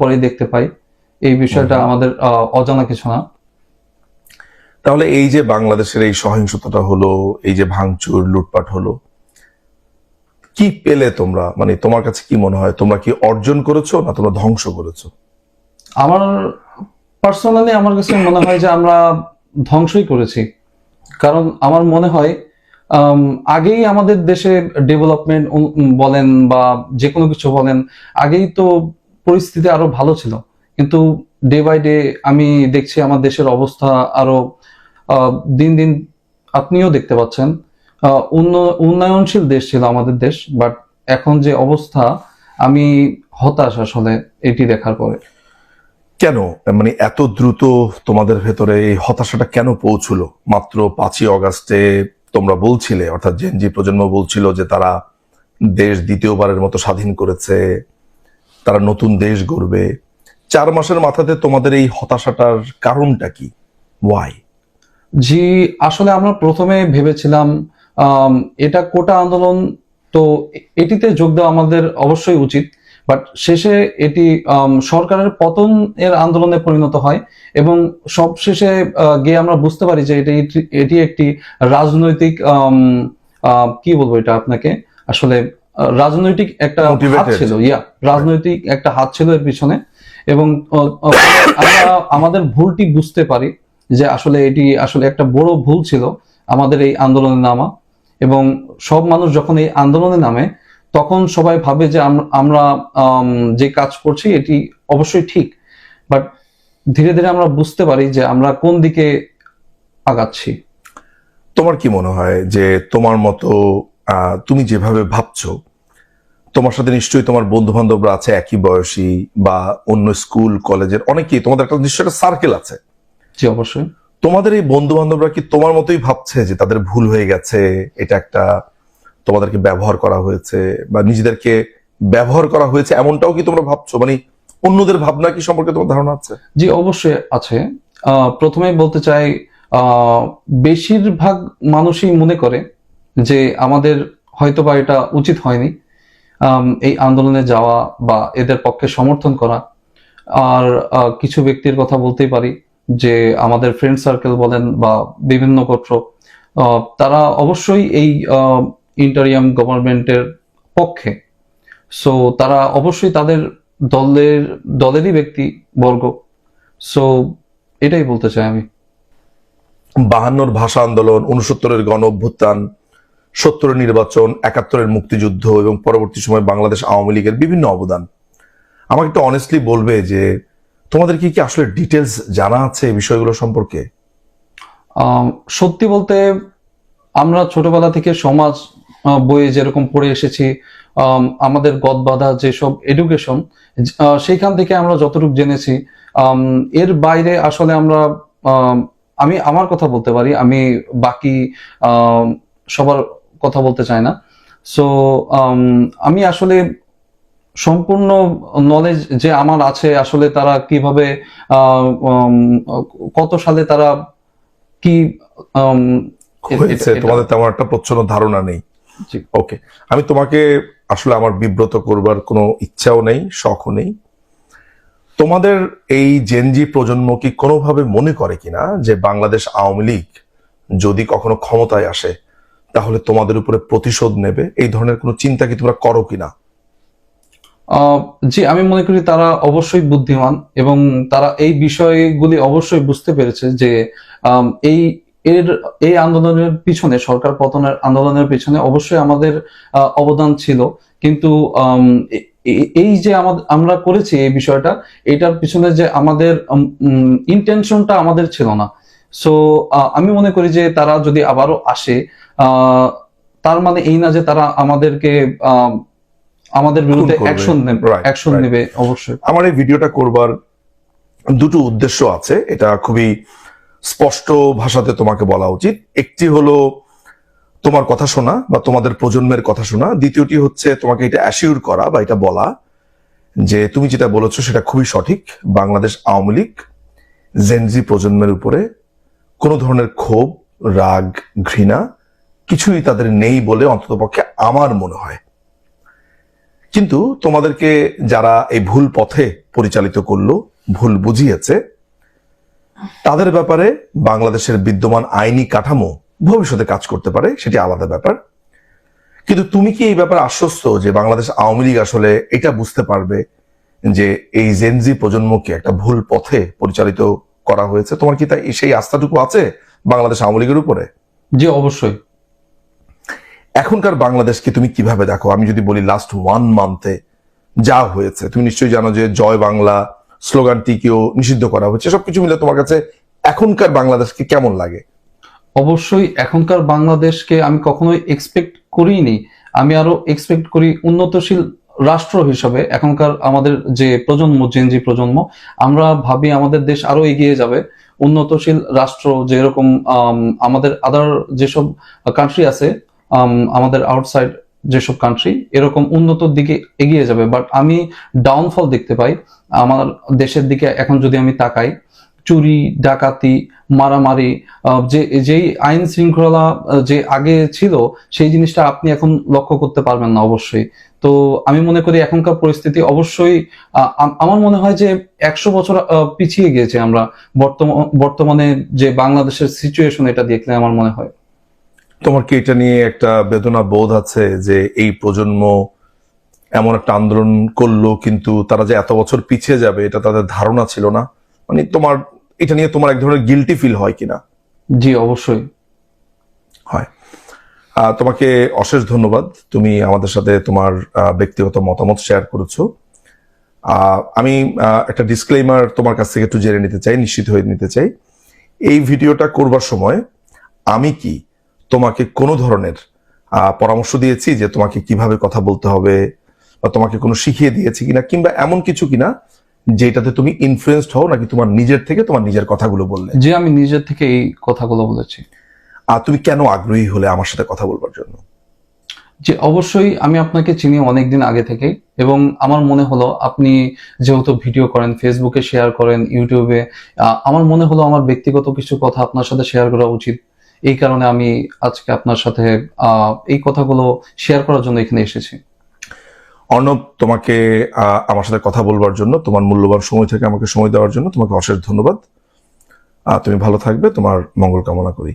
পরেই দেখতে পাই। এই বিষয়টা আমাদের অজানা কিছু না। তাহলে এই যে বাংলাদেশের এই সহিংসতাটা হলো এই যে ভাঙচুর লুটপাট হলো কি পেলে তোমরা? মানে তোমার কাছে কি মনে হয়? তোমরা কি অর্জন করেছ না তোমরা ধ্বংস করেছ? আমার পার্সোনালি আমার কাছে মনে হয় যে আমরা ধ্বংসই করেছি। কারণ আমার মনে হয় আগেই আমাদের দেশে ডেভেলপমেন্ট বলেন বা যে কোনো কিছু বলেন আগেই তো পরিস্থিতি আরও ভালো ছিল। কিন্তু ডে বাই ডে আমি দেখছি আমার দেশের অবস্থা আরও দিন দিন আপনিও দেখতে পাচ্ছেন উন্নয়নশীল দেশ ছিল আমাদের দেশ বাট এখন যে অবস্থা, আমি হতাশ আসলে এটি দেখার পরে। কেন? মানে এত দ্রুত তোমাদের ভেতরে এই হতাশাটা কেন পৌঁছলো? মাত্র পাঁচই অগাস্টে তোমরা বলছিলে, অর্থাৎ জেনজি প্রজন্ম বলছিল যে তারা দেশ দ্বিতীয়বারের মতো স্বাধীন করেছে তারা নতুন দেশ গড়বে। চার মাসের মাথাতে তোমাদের এই হতাশাটার কারণটা কি? ওয়াই জি, আসলে আমরা প্রথমে ভেবেছিলাম এটা কোটা আন্দোলন, তো এটিতে যোগ দেওয়া আমাদের অবশ্যই উচিত। বাট শেষে এটি সরকারের পতন এর আন্দোলনে পরিণত হয় এবং সব শেষে গিয়ে আমরা বুঝতে পারি যে এটি এটি একটি রাজনৈতিক কি বলব এটা আপনাকে? আসলে রাজনৈতিক একটা হাত ছিল ইয়া রাজনৈতিক একটা হাত ছিল এর পিছনে এবং আমরা আমাদের ভুলটি বুঝতে পারি যে আসলে এটি আসলে একটা বড় ভুল ছিল আমাদের এই আন্দোলনে নামা এবং সব মানুষ যখন এই আন্দোলনে নামে তখন সবাই ভাবে যে আমরা আম, যে কাজ করছি এটি অবশ্যই ঠিক। বাট ধীরে ধীরে আমরা বুঝতে পারি যে আমরা কোন দিকে আগাচ্ছি। তোমার কি মনে হয় যে তোমার মতো তুমি যেভাবে ভাবছ তোমার সাথে নিশ্চয়ই তোমার বন্ধু বান্ধবরা আছে একই বয়সী বা অন্য স্কুল কলেজের অনেকেই তোমাদের একটা নিশ্চয় একটা সার্কেল আছে। জি অবশ্যই। তোমাদের এই বন্ধু বান্ধবরা কি তোমার মতোই ভাবছে যে তাদের ভুল হয়ে গেছে এটা একটা তোমাদেরকে ব্যবহার করা হয়েছে বা নিজেদেরকে ব্যবহার করা হয়েছে এমনটাও কি তোমরা ভাবছ? মানে অন্যদের ভাবনা কি সম্পর্কে তোমার ধারণা আছে? জি অবশ্যই আছে। আহ, প্রথমেই বলতে চাই আহ, বেশিরভাগ মানুষই মনে করে যে আমাদের হয়তো বা এটা উচিত হয়নি এই আন্দোলনে যাওয়া বা এদের পক্ষে সমর্থন করা। আর কিছু ব্যক্তির কথা বলতেই পারি যে আমাদের ফ্রেন্ড সার্কেল বলেন বা বিভিন্ন গোত্র তারা অবশ্যই এই ইন্টারিয়াম গভর্নমেন্টের পক্ষে। সো তারা অবশ্যই তাদের দলের, দলেরই ব্যক্তি, বর্গ। সো এটাই বলতে চাই আমি। বাহান্নর ভাষা আন্দোলন, উনসত্তরের গণ অভ্যুত্থান সত্তরের নির্বাচন, একাত্তরের মুক্তিযুদ্ধ এবং পরবর্তী সময় বাংলাদেশ আওয়ামী লীগের বিভিন্ন অবদান। আমাকে একটু অনেস্টলি বলবে যে, তোমাদের কি কি আসলে ডিটেলস জানা আছে এই বিষয়গুলো সম্পর্কে? সত্যি বলতে আমরা ছোটবেলা থেকে সমাজ বইয়ে যেরকম পড়ে এসেছি আমাদের আমাদের গদবাধা যেসব এডুকেশন সেইখান থেকে আমরা যতটুকু জেনেছি এর বাইরে আসলে আমরা আমি আমার কথা বলতে পারি, আমি বাকি সবার কথা বলতে চাই না। সো আমি আসলে সম্পূর্ণ নলেজ যে আমার আছে আসলে তারা কীভাবে কত সালে তারা কি তোমাদের তেমন একটা প্রচ্ছন্ন ধারণা নেই। ওকে আমি তোমাকে আসলে আমার বিব্রত করবার কোনো ইচ্ছাও নেই শখও নেই। তোমাদের এই জেনজি প্রজন্ম কি কোনোভাবে মনে করে কিনা যে বাংলাদেশ আওয়ামী লীগ যদি কখনো ক্ষমতায় আসে তাহলে তোমাদের উপরে প্রতিশোধ নেবে? এই ধরনের কোনো চিন্তা কি তোমরা করো কিনা? জি, আমি মনে করি তারা অবশ্যই বুদ্ধিমান এবং তারা এই বিষয়গুলি অবশ্যই বুঝতে পেরেছে যে এই এর, এই আন্দোলনের পিছনে, সরকার পতনের আন্দোলনের পিছনে অবশ্যই আমাদের অবদান ছিল। কিন্তু এই যে আমরা করেছি এই বিষয়টা, এটার পিছনে যে আমাদের ইন্টেনশনটা আমাদের ছিল না। সো আমি মনে করি যে তারা যদি আবারও আসে তার মানে এই না যে তারা আমাদেরকে আম, আমাদের বিরুদ্ধে অ্যাকশন নেবে অ্যাকশন. নেবে অবশ্যই। আমার এই ভিডিওটা করবার দুটো উদ্দেশ্য আছে। এটা খুবই স্পষ্ট ভাষাতে তোমাকে বলা উচিত। একটি হলো তোমার কথা শোনা বা তোমাদের প্রজন্মের কথা শোনা। দ্বিতীয়টি হচ্ছে তোমাকে এটা অ্যাসিউর করা বা এটা বলা যে তুমি যেটা বলেছ সেটা খুবই সঠিক। বাংলাদেশ আওয়ামী লীগ জেনজি প্রজন্মের উপরে কোনো ধরনের ক্ষোভ, রাগ, ঘৃণা কিছুই তাদের নেই বলে অন্ততপক্ষে আমার মনে হয়। কিন্তু তোমাদেরকে যারা এই ভুল পথে পরিচালিত করল, ভুল বুঝিয়েছে, তাদের ব্যাপারে বাংলাদেশের বিদ্যমান আইনি কাঠামো ভবিষ্যতে কাজ করতে পারে, সেটি আলাদা ব্যাপার। কিন্তু তুমি কি এই ব্যাপারে আশ্বস্ত যে বাংলাদেশ আওয়ামী লীগ আসলে এটা বুঝতে পারবে যে এই জেনজি প্রজন্মকে একটা ভুল পথে পরিচালিত করা হয়েছে। তোমার কি তাই সেই আস্থাটুকু আছে বাংলাদেশ আওয়ামী লীগের উপরে? জি অবশ্যই। এখনকার বাংলাদেশকে তুমি কীভাবে দেখো? আমি যদি বলি লাস্ট ওয়ান মান্থে যা হয়েছে তুমি নিশ্চয়ই জানো যে জয় বাংলা স্লোগানটিকেও নিষিদ্ধ করা হয়েছে। সবকিছু মিলে তোমার কাছে এখনকার বাংলাদেশকে কেমন লাগে? অবশ্যই এখনকার বাংলাদেশকে আমি কখনোই এক্সপেক্ট করিনি। আমি আরও এক্সপেক্ট করি উন্নতশীল রাষ্ট্র হিসাবে এখনকার আমাদের যে প্রজন্ম জেনজি প্রজন্ম আমরা ভাবি আমাদের দেশ আরও এগিয়ে যাবে। উন্নতশীল রাষ্ট্র যেরকম আম, আমাদের আদার যেসব কান্ট্রি আছে আমাদের আউটসাইড যেসব কান্ট্রি এরকম উন্নতর দিকে এগিয়ে যাবে। বাট আমি ডাউনফল দেখতে পাই। আমার দেশের দিকে এখন যদি আমি তাকাই চুরি, ডাকাতি, মারামারি যে, যেই আইন শৃঙ্খলা যে আগে ছিল, সেই জিনিসটা আপনি এখন লক্ষ্য করতে পারবেন না অবশ্যই। তো আমি মনে করি এখনকার পরিস্থিতি অবশ্যই আমার মনে হয় যে একশো বছর পিছিয়ে গিয়েছে আমরা। বর্তমান বর্তমানে যে বাংলাদেশের সিচুয়েশন এটা দেখলে আমার মনে হয়। তোমার কি এটা নিয়ে একটা বেদনা বোধ আছে যে এই প্রজন্ম এমন একটা আন্দোলন করল, কিন্তু তারা যে এত বছর পিছিয়ে যাবে, এটা তাদের ধারণা ছিল না? মানে তোমার এটা নিয়ে তোমার এক ধরনের গিলটি ফিল হয় কিনা? জি অবশ্যই। হয়। তোমাকে অশেষ ধন্যবাদ। তুমি আমাদের সাথে তোমার ব্যক্তিগত মতামত শেয়ার করেছ। আমি একটা ডিসক্লেমার তোমার কাছ থেকে একটু জেনে নিতে চাই নিশ্চিত হয়ে নিতে চাই। এই ভিডিওটা করবার সময় আমি কি তোমাকে কোনো ধরনের পরামর্শ দিয়েছি যে তোমাকে কীভাবে কথা বলতে হবে বা তোমাকে কোনো শিখিয়ে দিয়েছি কিনা কিংবা এমন কিছু কিনা যেটাতে তুমি ইনফ্লুয়েসড হও নাকি তোমার নিজের থেকে তোমার নিজের কথাগুলো বললে? যে আমি নিজের থেকে এই কথাগুলো বলেছি। আর তুমি কেন আগ্রহী হলে আমার সাথে কথা বলবার জন্য? যে অবশ্যই আমি আপনাকে চিনি অনেকদিন আগে থেকে এবং আমার মনে হলো আপনি যেহেতু ভিডিও করেন ফেসবুকে শেয়ার করেন ইউটিউবে আমার মনে হলো আমার ব্যক্তিগত কিছু কথা আপনার সাথে শেয়ার করা উচিত। এই কারণে আমি আজকে আপনার সাথে আহ, এই কথাগুলো শেয়ার করার জন্য এখানে এসেছি। অর্ণব, তোমাকে আমার সাথে কথা বলবার জন্য, তোমার মূল্যবান সময় থেকে আমাকে সময় দেওয়ার জন্য তোমাকে অশেষ ধন্যবাদ। তুমি ভালো থাকবে, তোমার মঙ্গল কামনা করি।